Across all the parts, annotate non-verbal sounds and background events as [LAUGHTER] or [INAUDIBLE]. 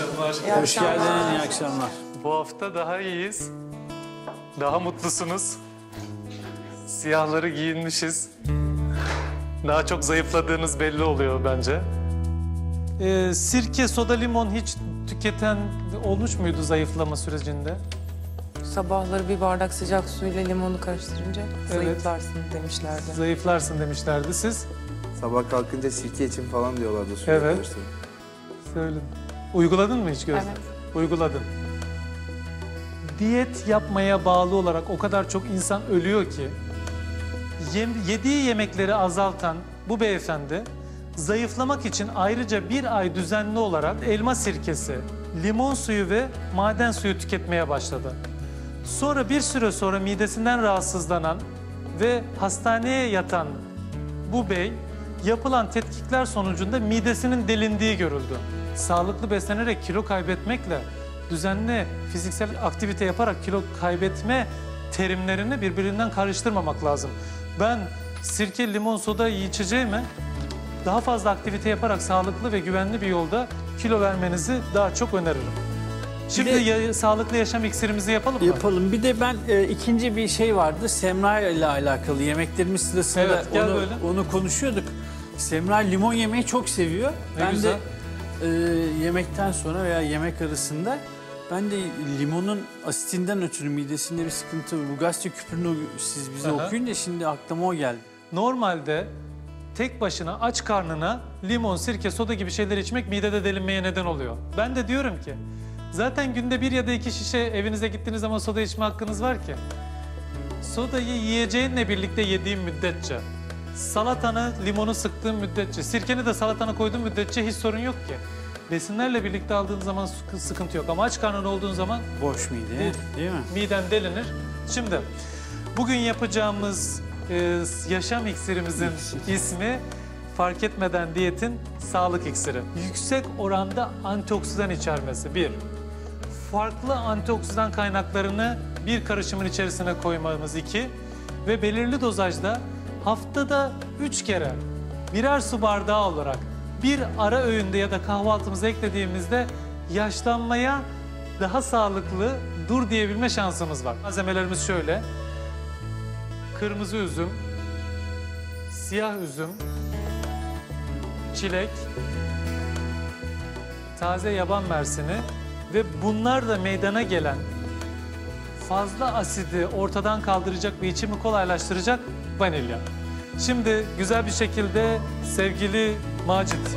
akşamlar. Hoş geldin, iyi akşamlar. Bu hafta daha iyiyiz. Daha mutlusunuz. Siyahları giyinmişiz. Daha çok zayıfladığınız belli oluyor bence. Ee, sirke, soda, limon hiç tüketen olmuş muydu zayıflama sürecinde? Sabahları bir bardak sıcak suyla limonu karıştırınca zayıflarsın demişlerdi. Zayıflarsın demişlerdi. Siz Sabah kalkınca sirke için falan diyorlardı suya Evet. karıştırıp. söyle. Uyguladın mı hiç Gözde? Evet. Uyguladım. Diyet yapmaya bağlı olarak o kadar çok insan ölüyor ki yem- yediği yemekleri azaltan bu beyefendi zayıflamak için ayrıca bir ay düzenli olarak elma sirkesi, limon suyu ve maden suyu tüketmeye başladı. Sonra bir süre sonra midesinden rahatsızlanan ve hastaneye yatan bu bey yapılan tetkikler sonucunda midesinin delindiği görüldü. Sağlıklı beslenerek kilo kaybetmekle düzenli fiziksel aktivite yaparak kilo kaybetme terimlerini birbirinden karıştırmamak lazım. Ben sirke, limon, soda içeceğime daha fazla aktivite yaparak sağlıklı ve güvenli bir yolda kilo vermenizi daha çok öneririm. Şimdi de- ya- sağlıklı yaşam iksirimizi yapalım mı? Yapalım. Bir de ben e, ikinci bir şey vardı. Semra ile alakalı yemeklerimiz sırasında Evet, onu, böyle. onu konuşuyorduk. Semra limon yemeyi çok seviyor. Ne ben güzel. de e, yemekten sonra veya yemek arasında ben de limonun asitinden ötürü midesinde bir sıkıntı bu gazete küpürünü siz bize Aha. okuyunca şimdi aklıma o geldi. Normalde tek başına aç karnına limon, sirke, soda gibi şeyler içmek midede delinmeye neden oluyor. Ben de diyorum ki zaten günde bir ya da iki şişe evinize gittiğiniz zaman soda içme hakkınız var ki. Sodayı yiyeceğinle birlikte yediğin müddetçe, salatanı limonu sıktığın müddetçe, sirkeni de salatana koyduğun müddetçe hiç sorun yok ki. Besinlerle birlikte aldığın zaman sıkı- sıkıntı yok ama aç karnın olduğun zaman Boş mide Değil. değil mi? miden delinir. Şimdi bugün yapacağımız e, yaşam iksirimizin ismi fark etmeden diyetin sağlık iksiri. Yüksek oranda antioksidan içermesi bir. Farklı antioksidan kaynaklarını bir karışımın içerisine koymamız iki. Ve belirli dozajda haftada üç kere birer su bardağı olarak bir ara öğünde ya da kahvaltımıza eklediğimizde yaşlanmaya daha sağlıklı dur diyebilme şansımız var. Malzemelerimiz şöyle. Kırmızı üzüm, siyah üzüm, çilek, taze yaban mersini ve bunlar da meydana gelen fazla asidi ortadan kaldıracak ve içimi kolaylaştıracak vanilya. Şimdi güzel bir şekilde sevgili Macit,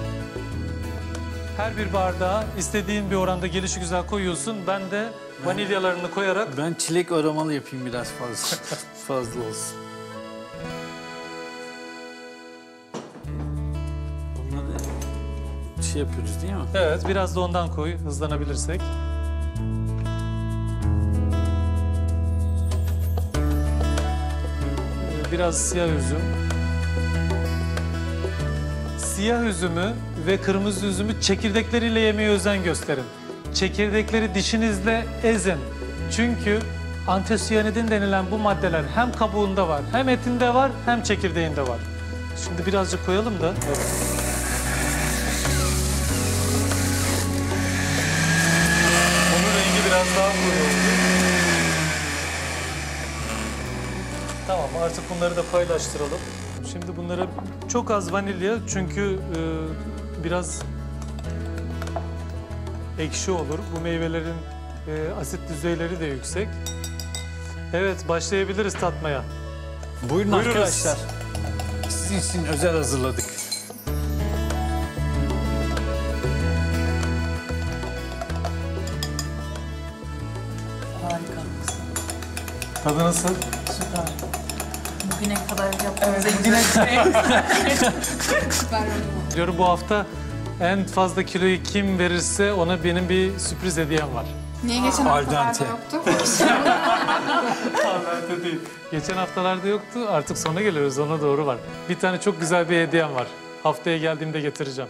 her bir bardağa istediğin bir oranda gelişi güzel koyuyorsun. Ben de vanilyalarını koyarak Ben çilek aromalı yapayım biraz fazla. [LAUGHS] fazla olsun. Bunları şey yapıyoruz değil mi? Evet, biraz da ondan koy hızlanabilirsek. Biraz siyah üzüm. Siyah üzümü ve kırmızı üzümü çekirdekleriyle yemeye özen gösterin. Çekirdekleri dişinizle ezin. Çünkü antosiyanidin denilen bu maddeler hem kabuğunda var, hem etinde var, hem çekirdeğinde var. Şimdi birazcık koyalım da. Rengi biraz daha koyu oldu. Tamam artık bunları da paylaştıralım. Şimdi bunlara çok az vanilya çünkü e, biraz ekşi olur. Bu meyvelerin e, asit düzeyleri de yüksek. Evet başlayabiliriz tatmaya. Buyurun Buyurunuz. arkadaşlar. Sizin için özel hazırladık. Harika. Tadı nasıl? Süper. Bugüne kadar yaptığımız en Güne [LAUGHS] [LAUGHS] Diyorum bu hafta en fazla kiloyu kim verirse ona benim bir sürpriz hediyem var. Niye geçen Al haftalarda yoktu? [LAUGHS] Haber'de değil. Geçen haftalarda yoktu artık sona geliyoruz ona doğru var. Bir tane çok güzel bir hediyem var. Haftaya geldiğimde getireceğim.